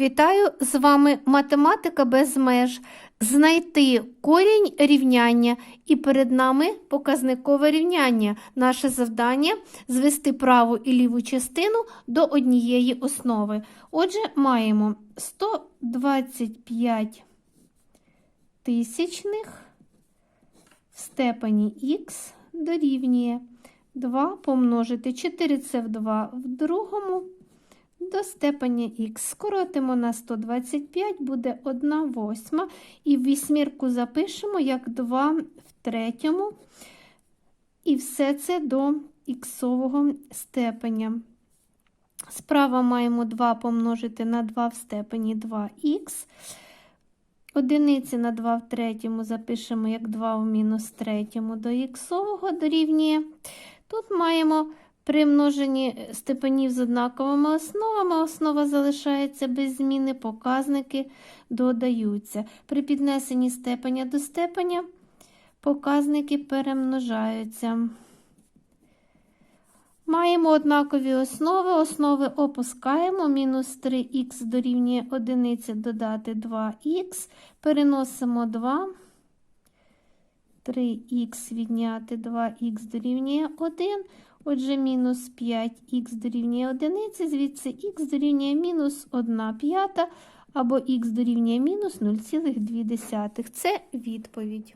Вітаю з вами математика без меж. Знайти корінь рівняння, і перед нами показникове рівняння. Наше завдання звести праву і ліву частину до однієї основи. Отже, маємо 125 тисячних в степені х дорівнює 2 помножити 4 це в 2 в другому до степені х. Скоротимо на 125, буде 1 восьма. І в вісьмірку запишемо як 2 в третьому. І все це до іксового степеня. Справа маємо 2 помножити на 2 в степені 2х. Одиниці на 2 в третьому запишемо як 2 в мінус третьому до іксового дорівнює. Тут маємо при множенні степенів з однаковими основами основа залишається без зміни, показники додаються. При піднесенні степеня до степеня показники перемножаються. Маємо однакові основи. Основи опускаємо. Мінус 3х дорівнює 1 додати 2х. Переносимо 2. 3х відняти 2х дорівнює 1. Отже, мінус 5х дорівнює 1, звідси х дорівнює мінус 1 п'ята, або х дорівнює мінус 0,2. Це відповідь.